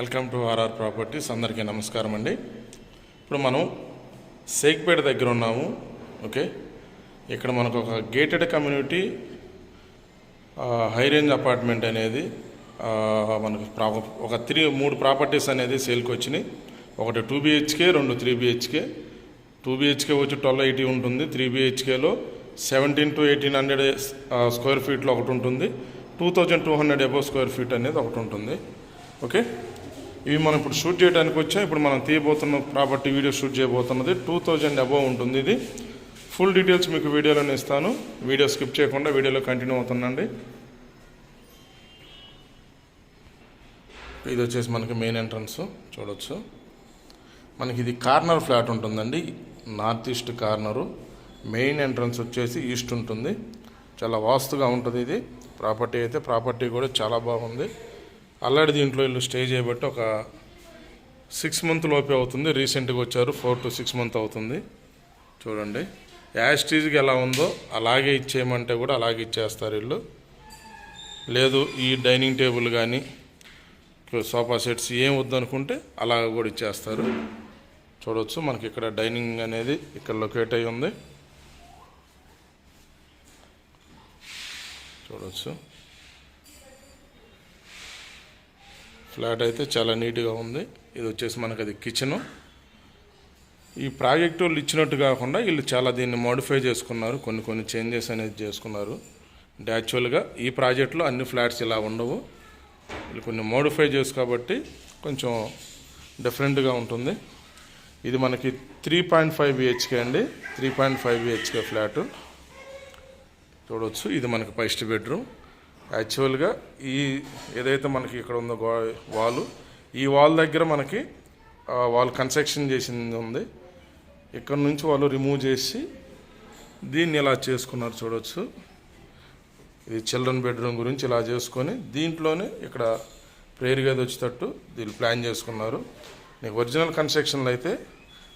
Welcome to RR properties. అందరికీ నమస్కారం అండి. ఇప్పుడు మనం సేక్పేట దగ్గర ఉన్నాము ఓకే? ఇక్కడ మనకు ఒక gated community high range apartment అనేది మనకు ప్రా- ఒక త్రీ మూడు ప్రాపర్టీస్ అనేది సేల్కి వచ్చినాయి. ఒకటి టూ బిహెచ్కే రెండు త్రీ బిహెచ్కే. టూ బిహెచ్కే వచ్చి ట్వెల్వ్ ఎయిటీ ఉంటుంది. Three బిహెచ్కేలో seventeen to eighteen hundred square ఫీట్లో ఒకటి ఉంటుంది. Two thousand two hundred above square feet అనేది ఒకటి ఉంటుంది. ఓకే? ఇవి మనం ఇప్పుడు షూట్ చేయడానికి వచ్చాం ఇప్పుడు మనం తీయబోతున్న ప్రాపర్టీ వీడియో షూట్ చేయబోతున్నది. టూ థౌజండ్ అబౌవ్ ఉంటుంది ఇది. ఫుల్ డీటెయిల్స్ మీకు వీడియోలోనే ఇస్తాను. వీడియో స్కిప్ చేయకుండా వీడియోలో కంటిన్యూ అవుతుందండి. ఇది వచ్చేసి మనకి మెయిన్ ఎంట్రన్స్ చూడొచ్చు. మనకి ఇది కార్నర్ ఫ్లాట్ ఉంటుందండి. North east corner main entrance వచ్చేసి ఈస్ట్ ఉంటుంది. చాలా వాస్తుగా ఉంటుంది ఇది. ప్రాపర్టీ అయితే ప్రాపర్టీ కూడా చాలా బాగుంది. అల్లాడి దీంట్లో వీళ్ళు స్టే చేయబట్టి ఒక సిక్స్ మంత్ లోపే అవుతుంది. రీసెంట్గా వచ్చారు. ఫోర్ టు సిక్స్ మంత్ అవుతుంది. చూడండి. యాస్టీజ్కి ఎలా ఉందో అలాగే ఇచ్చేయమంటే కూడా అలాగే ఇచ్చేస్తారు వీళ్ళు. లేదు ఈ డైనింగ్ టేబుల్ కానీ సోఫా సెట్స్ ఏం వద్దనుకుంటే అలా కూడా ఇచ్చేస్తారు. చూడవచ్చు మనకి ఇక్కడ డైనింగ్ అనేది ఇక్కడ లొకేట్ అయి ఉంది. చూడవచ్చు ఫ్లాట్ అయితే చాలా నీట్గా ఉంది. ఇది వచ్చేసి మనకి అది కిచెను ఈ ప్రాజెక్ట్ వాళ్ళు ఇచ్చినట్టు కాకుండా వీళ్ళు చాలా దీన్ని మోడిఫై చేసుకున్నారు. కొన్ని కొన్ని చేంజెస్ అనేది చేసుకున్నారు. అంటే యాక్చువల్గా ఈ ప్రాజెక్ట్లో అన్ని ఫ్లాట్స్ ఇలా ఉండవు. వీళ్ళు కొన్ని మోడిఫై చేసు కాబట్టి కొంచెం డిఫరెంట్గా ఉంటుంది. ఇది మనకి త్రీ పాయింట్ ఫైవ్ బిహెచ్కే అండి. Three point five BHK flat చూడవచ్చు ఇది మనకి ఫస్ట్ బెడ్రూమ్ యాక్చువల్గా ఈ ఏదైతే మనకి ఇక్కడ ఉందో గో వాల్ ఈ వాల్ దగ్గర మనకి వాళ్ళు కన్స్ట్రక్షన్ చేసింది ఉంది. ఇక్కడ నుంచి వాళ్ళు రిమూవ్ చేసి దీన్ని ఇలా చేసుకున్నారు చూడవచ్చు ఇది చిల్డ్రన్ బెడ్రూమ్ గురించి ఇలా చేసుకొని దీంట్లోనే ఇక్కడ ప్రేయర్ గది వచ్చేటట్టు దీన్ని ప్లాన్ చేసుకున్నారు. నీకు ఒరిజినల్ కన్స్ట్రక్షన్లో అయితే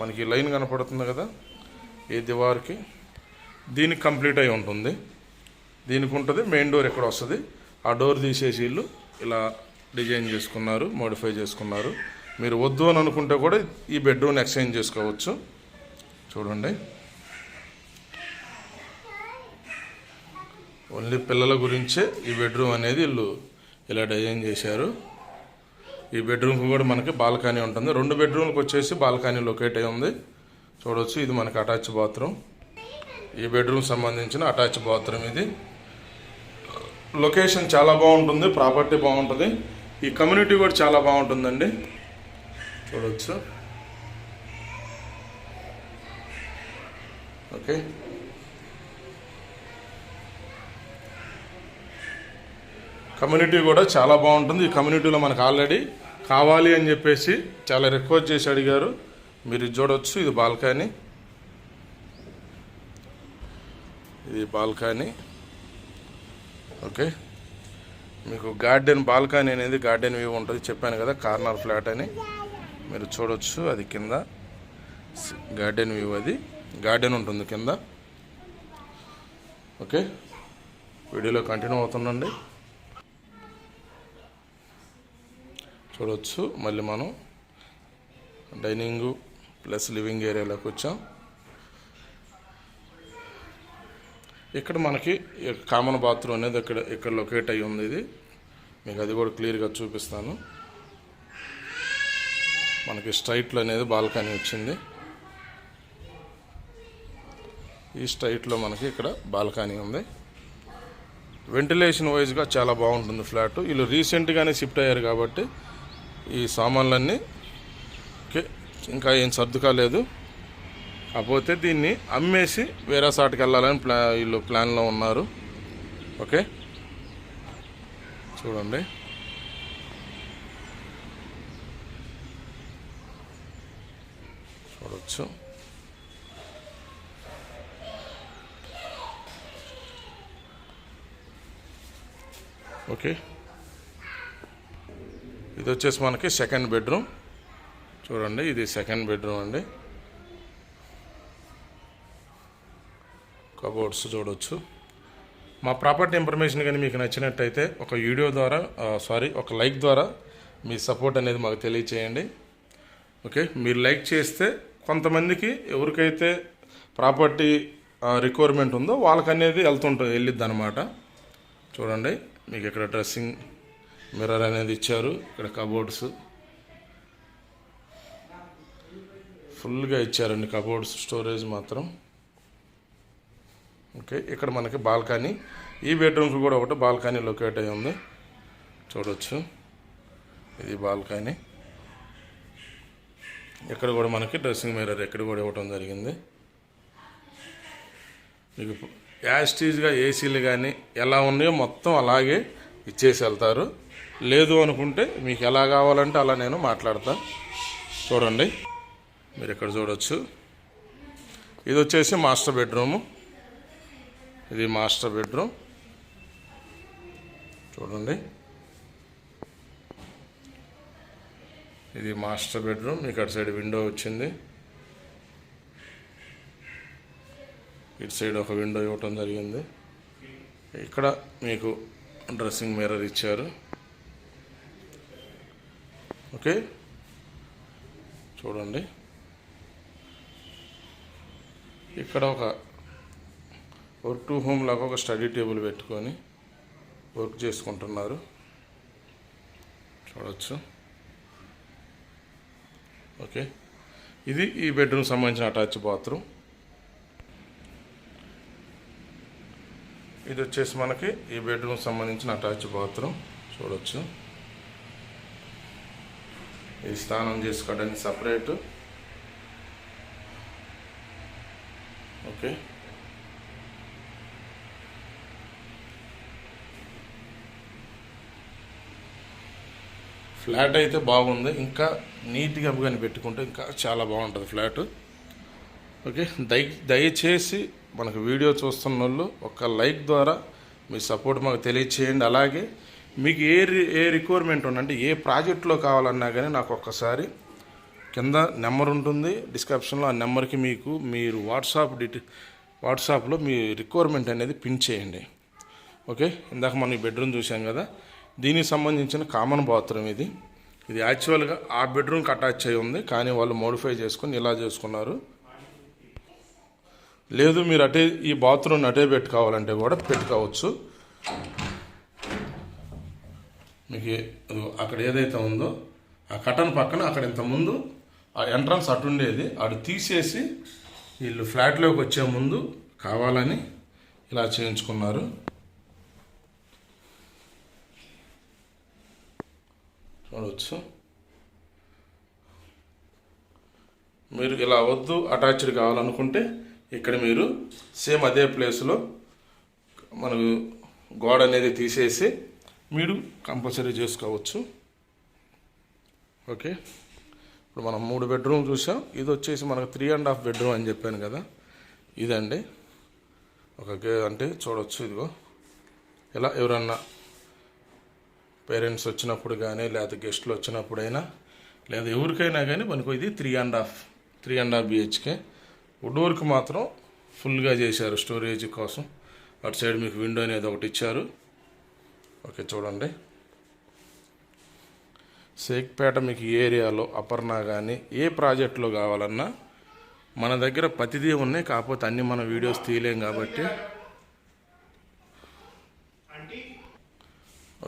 మనకి లైన్ కనపడుతుంది కదా ఈ దివార్కి. దీనికి కంప్లీట్ అయి ఉంటుంది. దీనికి ఉంటుంది మెయిన్ డోర్ ఎక్కడ వస్తుంది? ఆ డోర్ తీసేసి వీళ్ళు ఇలా డిజైన్ చేసుకున్నారు మోడిఫై చేసుకున్నారు. మీరు వద్దు అని అనుకుంటే కూడా ఈ బెడ్రూమ్ ఎక్స్చేంజ్ చేసుకోవచ్చు. చూడండి. ఓన్లీ పిల్లల గురించే ఈ బెడ్రూమ్ అనేది వీళ్ళు ఇలా డిజైన్ చేశారు. ఈ బెడ్రూమ్కి కూడా మనకి బాల్కనీ ఉంటుంది. రెండు బెడ్రూమ్కి వచ్చేసి బాల్కనీ లొకేట్ అయి ఉంది. చూడవచ్చు ఇది మనకి అటాచ్ బాత్రూమ్ ఈ బెడ్రూమ్ సంబంధించిన అటాచ్ బాత్రూమ్ ఇది. లొకేషన్ చాలా బాగుంటుంది ప్రాపర్టీ బాగుంటుంది. ఈ కమ్యూనిటీ కూడా చాలా బాగుంటుందండి. చూడవచ్చు ఓకే. కమ్యూనిటీ కూడా చాలా బాగుంటుంది. ఈ కమ్యూనిటీలో మనకు ఆల్రెడీ కావాలి అని చెప్పేసి చాలా రిక్వెస్ట్ చేసి అడిగారు. మీరు చూడవచ్చు ఇది బాల్కనీ. ఇది బాల్కనీ. ఓకే? మీకు గార్డెన్ బాల్కనీ అనేది గార్డెన్ వ్యూ ఉంటుంది. చెప్పాను కదా కార్నర్ ఫ్లాట్ అని. మీరు చూడొచ్చు అది కింద. గార్డెన్ వ్యూ అది. గార్డెన్ ఉంటుంది కింద. ఓకే? వీడియోలో కంటిన్యూ అవుతుందండి చూడొచ్చు. మళ్ళీ మనం డైనింగు ప్లస్ లివింగ్ ఏరియాలోకి వచ్చాం. ఇక్కడ మనకి కామన్ బాత్రూమ్ అనేది ఇక్కడ ఇక్కడ లొకేట్ అయ్యి ఉంది ఇది. మీకు అది కూడా క్లియర్గా చూపిస్తాను. మనకి స్ట్రైట్లో అనేది బాల్కనీ వచ్చింది. ఈ స్ట్రైట్లో మనకి ఇక్కడ బాల్కనీ ఉంది. వెంటిలేషన్ వైజ్గా చాలా బాగుంటుంది ఫ్లాట్ వీళ్ళు రీసెంట్గానే షిఫ్ట్ అయ్యారు కాబట్టి ఈ సామాన్లన్నీ ఇంకా ఏం సర్దు కాలేదు కాకపోతే దీన్ని అమ్మేసి వేరే సాటికి వెళ్ళాలని ప్లా వీళ్ళు ప్లాన్లో ఉన్నారు. ఓకే? చూడండి. చూడవచ్చు ఓకే. ఇది వచ్చేసి మనకి సెకండ్ బెడ్రూమ్. చూడండి ఇది సెకండ్ బెడ్రూమ్ అండి. కబోర్డ్స్ చూడవచ్చు మా ప్రాపర్టీ ఇన్ఫర్మేషన్ కానీ మీకు నచ్చినట్టయితే ఒక వీడియో ద్వారా సారీ ఒక లైక్ ద్వారా మీ సపోర్ట్ అనేది మాకు తెలియచేయండి. ఓకే? మీరు లైక్ చేస్తే కొంతమందికి ఎవరికైతే ప్రాపర్టీ రిక్వైర్మెంట్ ఉందో వాళ్ళకనేది వెళ్తుంటుంది వెళ్ళిద్ది అనమాట చూడండి మీకు ఇక్కడ డ్రెస్సింగ్ మిర్రర్ అనేది ఇచ్చారు ఇక్కడ కబోర్డ్స్ ఫుల్గా ఇచ్చారండి కబోర్డ్స్ స్టోరేజ్ మాత్రం. ఓకే ఇక్కడ మనకి బాల్కనీ. ఈ బెడ్రూమ్కి కూడా ఒకటి బాల్కనీ లొకేట్ అయి ఉంది. చూడవచ్చు ఇది బాల్కనీ. ఇక్కడ కూడా మనకి డ్రెస్సింగ్ మిర్రర్ ఇక్కడ కూడా ఇవ్వటం జరిగింది. మీకు యాస్టీజ్గా ఏసీలు కానీ ఎలా ఉన్నాయో మొత్తం అలాగే ఇచ్చేసి వెళ్తారు. లేదు అనుకుంటే మీకు ఎలా కావాలంటే అలా నేను మాట్లాడతా. చూడండి. మీరు ఇక్కడ చూడొచ్చు. ఇది వచ్చేసి మాస్టర్ బెడ్రూము. ఇది మాస్టర్ బెడ్రూమ్. చూడండి. ఇది మాస్టర్ బెడ్రూమ్. ఇక్కడ సైడ్ విండో వచ్చింది. ఇటు సైడ్ ఒక విండో ఇవ్వటం జరిగింది. ఇక్కడ మీకు డ్రెస్సింగ్ మిర్రర్ ఇచ్చారు. ఓకే? చూడండి. ఇక్కడ ఒక వర్క్ టు హోమ్ లాగా ఒక స్టడీ టేబుల్ పెట్టుకొని వర్క్ చేసుకుంటున్నారు. చూడవచ్చు ఓకే ఇది ఈ బెడ్రూమ్ సంబంధించిన అటాచ్ బాత్రూమ్ ఇది వచ్చేసి మనకి ఈ బెడ్రూమ్ సంబంధించిన అటాచ్ బాత్రూమ్ చూడవచ్చు ఇది స్నానం చేసుకోవడానికి సపరేట్ ఓకే ఫ్లాట్ అయితే బాగుంది. ఇంకా నీట్గా కానీ పెట్టుకుంటే ఇంకా చాలా బాగుంటుంది ఫ్లాట్. ఓకే? దయ దయచేసి మనకు వీడియో చూస్తున్న వాళ్ళు ఒక లైక్ ద్వారా మీ సపోర్ట్ మాకు తెలియచేయండి. అలాగే మీకు ఏ రి- ఏ రిక్వైర్మెంట్ ఉందంటే ఏ ప్రాజెక్ట్లో కావాలన్నా కానీ నాకు ఒక్కసారి కింద నెంబర్ ఉంటుంది. డిస్క్రిప్షన్లో ఆ నెంబర్కి మీకు మీరు వాట్సాప్ డిటి వాట్సాప్లో మీ రిక్వైర్మెంట్ అనేది పిన్ చేయండి. ఓకే? ఇందాక మనం ఈ బెడ్రూమ్ చూసాం కదా? దీనికి సంబంధించిన కామన్ బాత్రూమ్ ఇది. ఇది యాక్చువల్గా ఆ బెడ్రూమ్కి అటాచ్ అయి ఉంది కానీ వాళ్ళు మోడిఫై చేసుకుని ఇలా చేసుకున్నారు. లేదు మీరు అటే ఈ బాత్రూమ్ అటే పెట్టుకోవాలంటే కూడా పెట్టుకోవచ్చు మీకు అక్కడ ఏదైతే ఉందో ఆ కటన్ పక్కన అక్కడ ఇంత ముందు ఆ ఎంట్రన్స్ అటుండేది అటు తీసేసి వీళ్ళు ఫ్లాట్లోకి వచ్చే ముందు కావాలని ఇలా చేయించుకున్నారు. చూడవచ్చు మీరు ఇలా వద్దు అటాచ్డ్ కావాలనుకుంటే ఇక్కడ మీరు సేమ్ అదే ప్లేస్లో మనకు గోడ అనేది తీసేసి మీరు కంపల్సరీ చేసుకోవచ్చు. ఓకే? ఇప్పుడు మనం మూడు బెడ్రూమ్ చూసాం. ఇది వచ్చేసి మనకు త్రీ అండ్ హాఫ్ బెడ్రూమ్ అని చెప్పాను కదా. ఇదండి. ఒక అంటే చూడవచ్చు ఇదిగో. ఇలా ఎవరన్నా పేరెంట్స్ వచ్చినప్పుడు కానీ లేదా గెస్ట్లు వచ్చినప్పుడైనా లేదా ఎవరికైనా కానీ మనకు ఇది three and half three and half BHK wood work మాత్రం ఫుల్గా చేశారు స్టోరేజ్ కోసం. అటు సైడ్ మీకు విండో అనేది ఒకటి ఇచ్చారు. ఓకే చూడండి. సేక్పేట మీకు ఏ ఏరియాలో అపర్ణ కానీ ఏ ప్రాజెక్టులో కావాలన్నా మన దగ్గర ప్రతిదీ ఉన్నాయి. కాకపోతే అన్ని మన వీడియోస్ తీయలేం కాబట్టి.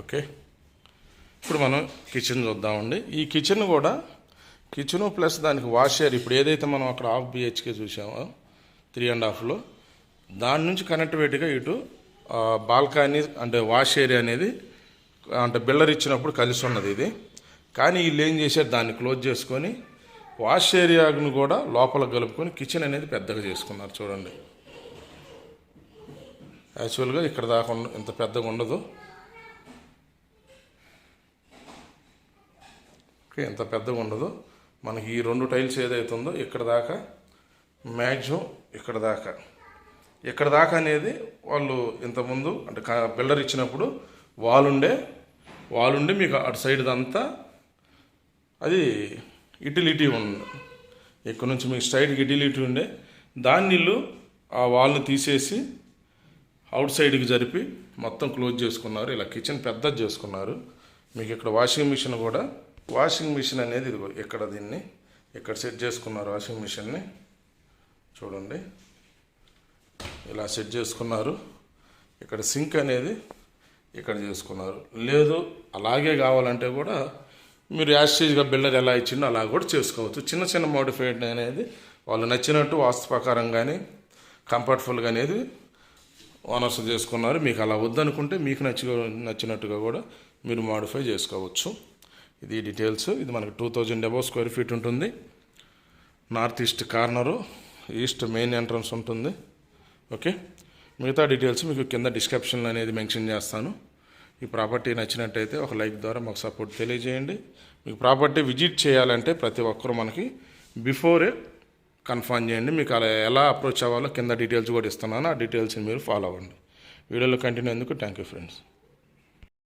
ఓకే. ఇప్పుడు మనం కిచెన్ చూద్దామండి. ఈ కిచెన్ కూడా కిచెను ప్లస్ దానికి వాష్ ఇప్పుడు ఏదైతే మనం అక్కడ హాఫ్ బిహెచ్కే చూసామో త్రీ అండ్ హాఫ్లో దాని నుంచి కనెక్టివిటీగా ఇటు బాల్కనీ అంటే వాష్ ఏరియా అనేది అంటే బిల్డర్ ఇచ్చినప్పుడు కలిసి ఉన్నది ఇది. కానీ వీళ్ళు ఏం చేశారు? దాన్ని క్లోజ్ చేసుకొని వాష్ ఏరియాను కూడా లోపల కలుపుకొని కిచెన్ అనేది పెద్దగా చేసుకున్నారు. చూడండి. యాక్చువల్గా ఇక్కడ దాకా ఇంత పెద్దగా ఉండదు. ఓకే ఎంత పెద్దగా ఉండదు మనకి ఈ రెండు టైల్స్ ఏదైతే ఉందో ఇక్కడ దాకా మ్యాక్సిమం ఇక్కడ దాకా. ఇక్కడ దాకా అనేది వాళ్ళు ఇంతకుముందు అంటే బిల్డర్ ఇచ్చినప్పుడు వాలుండే వాలుండి మీకు అటు సైడ్ అంతా అది ఇటిలిటీ ఉంది ఇక్కడ నుంచి మీకు స్ట్రైట్కి ఇటిలిటీ ఉండే. దాన్ని ఆ వాల్ని తీసేసి అవుట్ సైడ్కి జరిపి మొత్తం క్లోజ్ చేసుకున్నారు. ఇలా కిచెన్ పెద్దది చేసుకున్నారు. మీకు ఇక్కడ వాషింగ్ మిషన్ కూడా వాషింగ్ మిషన్ అనేది ఇదిగో ఇక్కడ దీన్ని ఇక్కడ సెట్ చేసుకున్నారు వాషింగ్ మిషన్ని చూడండి. ఇలా సెట్ చేసుకున్నారు. ఇక్కడ సింక్ అనేది ఇక్కడ చేసుకున్నారు. లేదు అలాగే కావాలంటే కూడా మీరు యాస్టేజ్గా బిల్డర్ ఎలా ఇచ్చిండో అలా కూడా చేసుకోవచ్చు. చిన్న చిన్న మోడిఫైడ్ అనేది వాళ్ళు నచ్చినట్టు వాస్తు ప్రకారం కానీ కంఫర్ట్ఫుల్గా అనేది ఓనర్స్ చేసుకున్నారు. మీకు అలా వద్దనుకుంటే మీకు నచ్చి నచ్చినట్టుగా కూడా మీరు మాడిఫై చేసుకోవచ్చు. ఇది డీటెయిల్స్ ఇది మనకు two thousand above square feet ఉంటుంది. North east corner east main entrance ఉంటుంది. ఓకే మిగతా డీటెయిల్స్ మీకు కింద డిస్క్రిప్షన్లో అనేది మెన్షన్ చేస్తాను. ఈ ప్రాపర్టీ నచ్చినట్టయితే ఒక లైక్ ద్వారా మాకు సపోర్ట్ తెలియజేయండి. మీకు ప్రాపర్టీ విజిట్ చేయాలంటే ప్రతి ఒక్కరు మనకి బిఫోరే కన్ఫర్మ్ చేయండి. మీకు అలా ఎలా అప్రోచ్ అవ్వాలో కింద డీటెయిల్స్ కూడా ఇస్తున్నాను. ఆ డీటెయిల్స్ని మీరు ఫాలో అవ్వండి. వీడియోలో కంటిన్యూ ఎందుకు థ్యాంక్ యూ ఫ్రెండ్స్